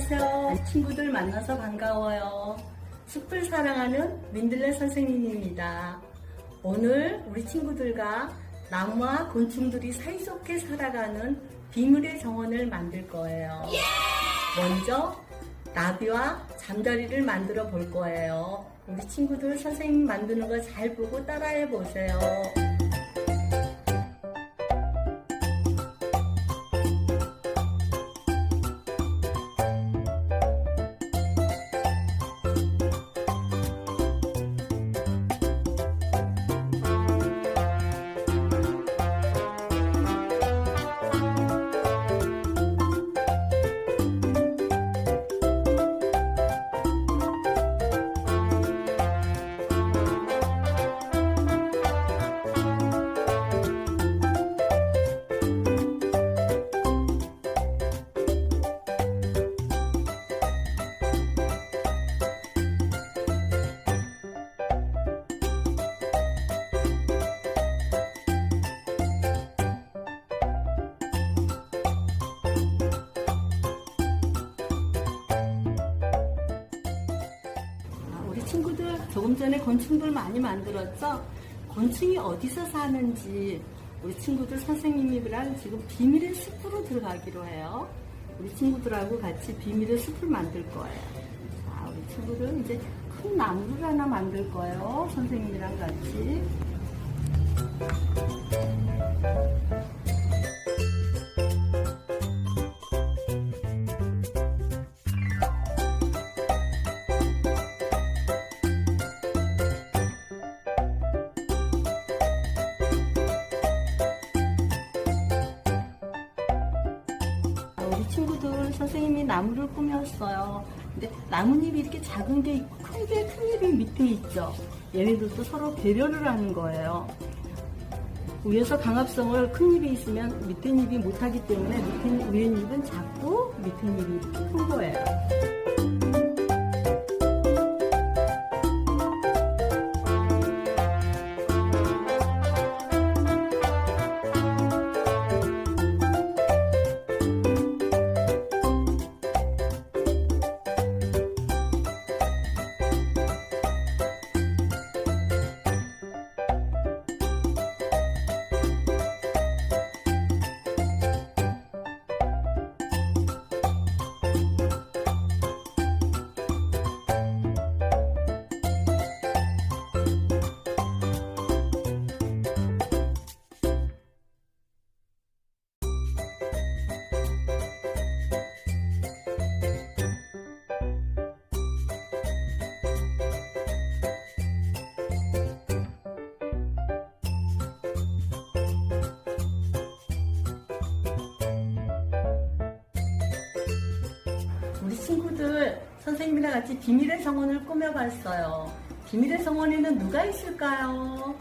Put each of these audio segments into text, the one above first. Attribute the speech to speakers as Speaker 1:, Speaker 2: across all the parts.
Speaker 1: 안녕하세요. 친구들 만나서 반가워요. 숲을 사랑하는 민들레 선생님입니다. 오늘 우리 친구들과 나무와 곤충들이 사이좋게 살아가는 비밀의 정원을 만들 거예요. 먼저 나비와 잠자리를 만들어 볼 거예요. 우리 친구들 선생님 만드는 거 잘 보고 따라해 보세요. 조금 전에 곤충들 많이 만들었죠? 곤충이 어디서 사는지 우리 친구들 선생님이랑 지금 비밀의 숲으로 들어가기로 해요. 우리 친구들하고 같이 비밀의 숲을 만들 거예요. 자, 우리 친구들 이제 큰 나무를 하나 만들 거예요. 선생님이랑 같이. 친구들 선생님이 나무를 꾸몄어요. 근데 나뭇잎이 이렇게 작은 게 있고 큰 게 큰 잎이 밑에 있죠. 얘네들도 서로 배려를 하는 거예요. 위에서 강압성을 큰 잎이 있으면 밑에 잎이 못하기 때문에 밑에 위에 잎은 작고 밑에 잎이 큰 거예요. 친구들 선생님이랑 같이 비밀의 정원을 꾸며봤어요. 비밀의 정원에는 누가 있을까요?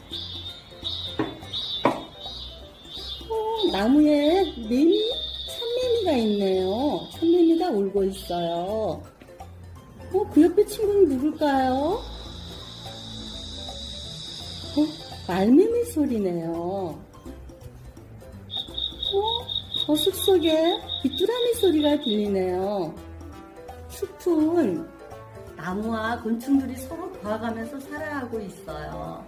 Speaker 1: 어, 나무에 매미, 참매미가 있네요. 참매미가 울고 있어요. 어, 그 옆에 친구는 누굴까요? 어, 말매미 소리네요. 어, 저 숲 속에 귀뚜라미 소리가 들리네요. 숲은 나무와 곤충들이 서로 도와가면서 살아가고 있어요.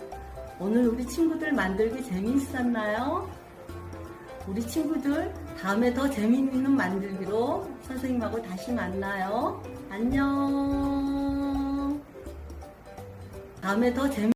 Speaker 1: 오늘 우리 친구들 만들기 재미있었나요? 우리 친구들 다음에 더 재미있는 만들기로 선생님하고 다시 만나요. 안녕. 다음에 더 재미